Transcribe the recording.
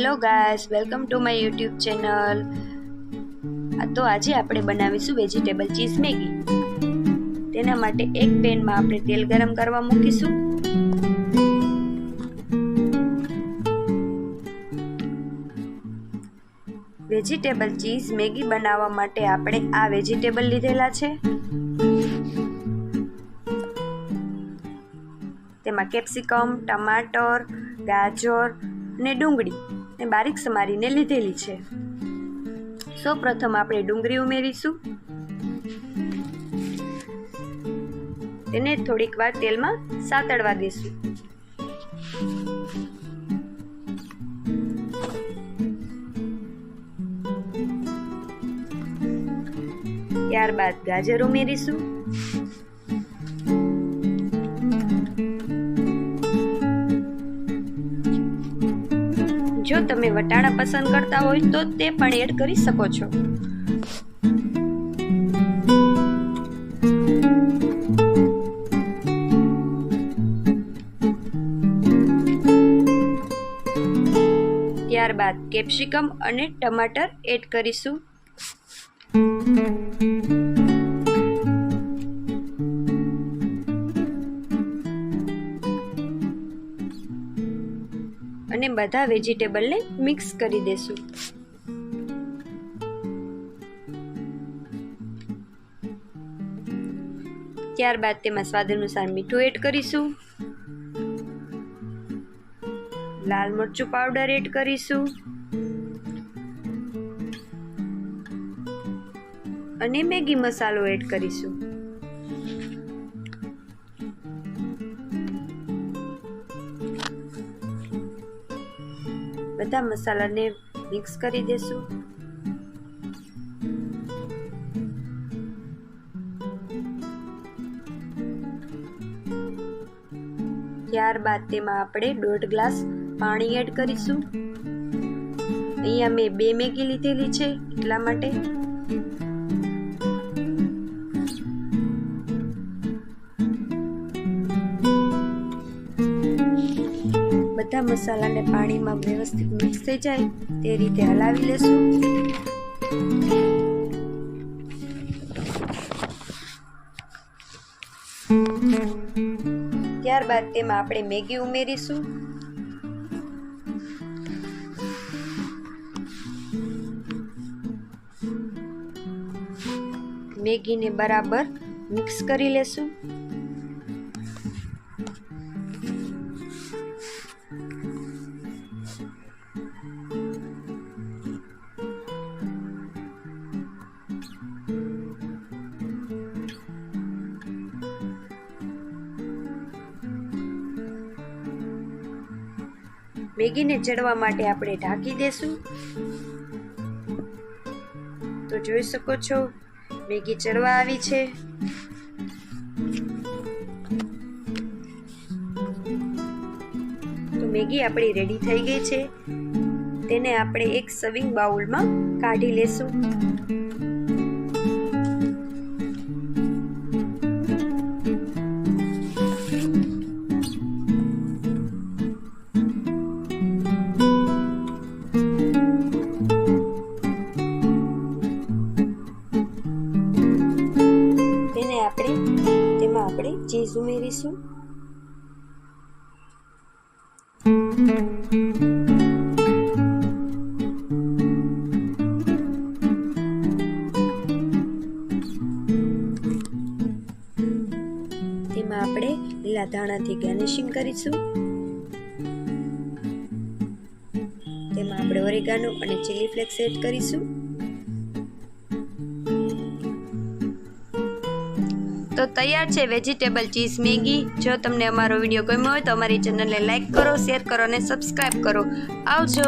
Hello guys welcome to my YouTube channel તો આજે આપણે બનાવીશું વેજીટેબલ ચીઝ મેગી. તેના માટે એક પેનમાં આપણે તેલ ગરમ કરવા મૂકીશું. વેજીટેબલ ચીઝ મેગી બનાવવા માટે આપણે આ વેજીટેબલ લીધેલા છે. તેમાં કેપ્સિકમ ટમાટર, ગાજર ને ડુંગળી. ને બારીક સમારીને લીધેલી છે. સૌ પ્રથમ આપણે ડુંગળી ઉમેરીશું. તેને થોડીક વાર તેલમાં સાતળવા દેશું ત્યારબાદ ગાજર ઉમેરીશું. તમે વટાણા પસંદ કરતા હોય તો તે પણ એડ કરી શકો છો. ત્યારબાદ કેપ્સિકમ અને ટમાટર એડ કરીશું. અને બધા વેજીટેબલને મિક્સ કરી દેશું. ત્યારબાદ તેમાં સ્વાદ અનુસાર મીઠું એડ કરીશું. લાલ મરચું પાવડર એડ કરીશું. અને મેગી મસાલો એડ કરીશું. બધા મસાલાને મિક્સ કરી દેશું. ત્યારબાદ તેમાં આપણે દોઢ ગ્લાસ પાણી એડ કરીશું. અહીંયા મેં બે મેગી લીધેલી છે એટલા માટે. બધા મસાલાને પાણીમાં વ્યવસ્થિત મિક્સ થઈ જાય, તે રીતે હલાવી લેશું. ત્યારબાદ તેમાં આપણે મેગી ઉમેરીશું. મેગીને બરાબર મિક્સ કરી લેશું. મેગીને ચડવા માટે આપણે ઢાંકી દેશું. તો જોઈ શકો છો, મેગી ચડવા આવી છે. તો મેગી આપણી રેડી થઈ ગઈ છે. તેને આપણે એક સવિંગ બાઉલમાં કાઢી લેશું. આપણે ચીઝ ઉમેરીશું તેમાં આપણે લીલા ધાણાથી ગાર્નિશિંગ કરીશું. તેમાં આપણે ઓરેગાનો અને ચીલી ફ્લેક્સ એડ કરીશું. તો તૈયાર છે વેજીટેબલ ચીઝ મેગી. જો તમને અમારો વીડિયો ગમ્યો હોય તો અમારી ચેનલને લાઈક કરો, શેર કરો અને સબસ્ક્રાઈબ કરો. આવજો.